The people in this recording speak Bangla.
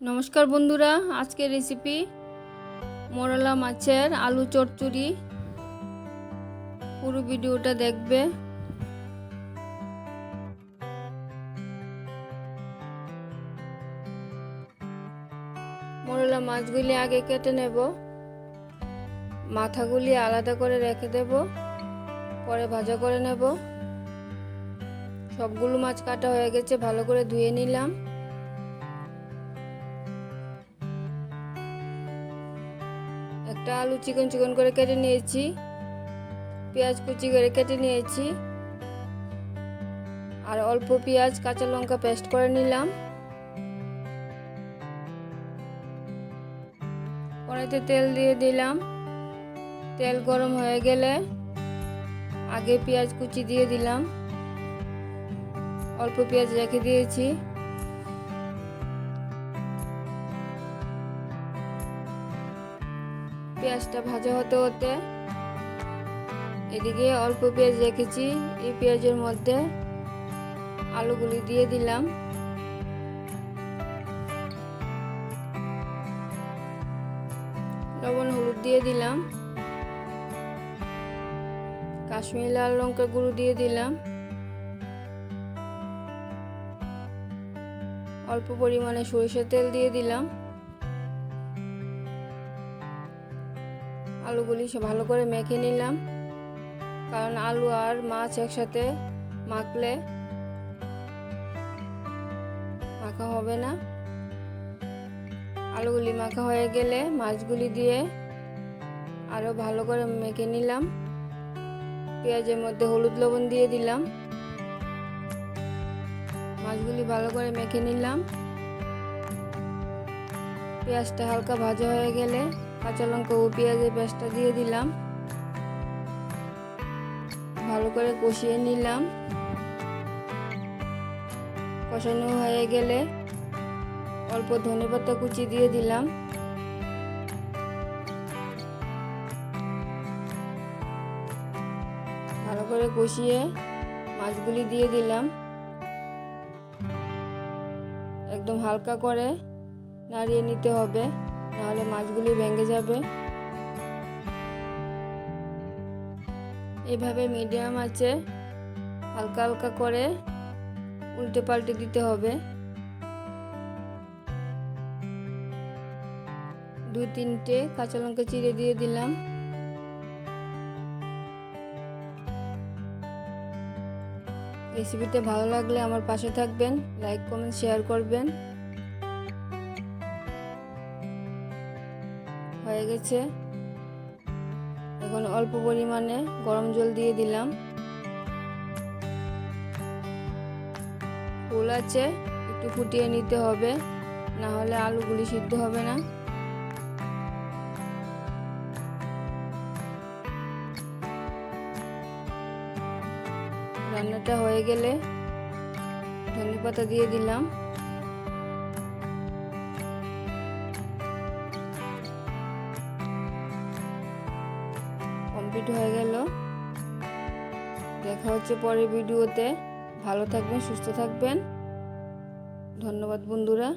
নমস্কার বন্ধুরা, আজকের রেসিপি মোরলা মাছের আলু চচ্চড়ি। পুরো ভিডিওটা দেখবে। মোরলা মাছগুলি আগে কেটে নেব। মাথাগুলি আলাদা করে রেখে দেব। পরে ভাজা করে নেব। সবগুলো মাছ কাটা হয়ে গেছে, ভালো করে ধুয়ে নিলাম। একটা আলু চিকন চিকন করে কেটে নিয়েছি, পেঁয়াজ কুচি করে কেটে নিয়েছি, আর অল্প পেঁয়াজ, কাঁচা লঙ্কা পেস্ট করে নিলাম। কড়াইতে তেল দিয়ে দিলাম। তেল গরম হয়ে গেলে আগে পেঁয়াজ কুচি দিয়ে দিলাম। অল্প পেঁয়াজ রেখে দিয়েছি। পেঁয়াজটা ভাজা হতে হতে এদিকে অল্প পেঁয়াজ রেখেছি। এই পেঁয়াজের মধ্যে আলুগুলি দিয়ে দিলাম। লবণ, হলুদ দিয়ে দিলাম। কাশ্মীরি লাল লঙ্কা গুঁড়ো দিয়ে দিলাম। অল্প পরিমাণে সরিষার তেল দিয়ে দিলাম। আলুগুলি ভালো করে মেখে নিলাম। কারণ আলু আর মাছ একসাথে মাখলে মাখা হবে না। আলুগুলি মাখা হয়ে গেলে মাছগুলি দিয়ে আরও ভালো করে মেখে নিলাম। পেঁয়াজের মধ্যে হলুদ লবণ দিয়ে দিলাম। মাছগুলি ভালো করে মেখে নিলাম। পেঁয়াজটা হালকা ভাজা হয়ে গেলে কাঁচা লঙ্কা ও পেঁয়াজের পেস্টটা দিয়ে দিলাম। ভালো করে কষিয়ে নিলাম। কষানো হয়ে গেলে অল্প ধনে পাতা কুচি দিয়ে দিলাম। ভালো করে কষিয়ে মাছগুলি দিয়ে দিলাম। একদম হালকা করে নাড়িয়ে নিতে হবে। নাহলে মাছগুলি ভেঙে যাবে। এভাবে মিডিয়াম আছে হালকা হালকা করে উল্টে পাল্টে দিতে হবে। দু তিনটে কাঁচা লঙ্কা চিড়ে দিয়ে দিলাম। রেসিপিটা ভালো লাগলে আমার পাশে থাকবেন, লাইক, কমেন্ট, শেয়ার করবেন। হয়ে গেছে। এখন অল্প পরিমাণে গরম জল দিয়ে দিলাম। ফুল আছে, একটু ফুটিয়ে নিতে হবে, না হলে আলুগুলি সিদ্ধ হবে না। রান্নাটা হয়ে গেলে ধনে পাতা দিয়ে দিলাম। কমপ্লিট হয়ে গেল। দেখা হচ্ছে পরের ভিডিওতে। ভালো থাকবেন সুস্থ থাকবেন। ধন্যবাদ বন্ধুরা।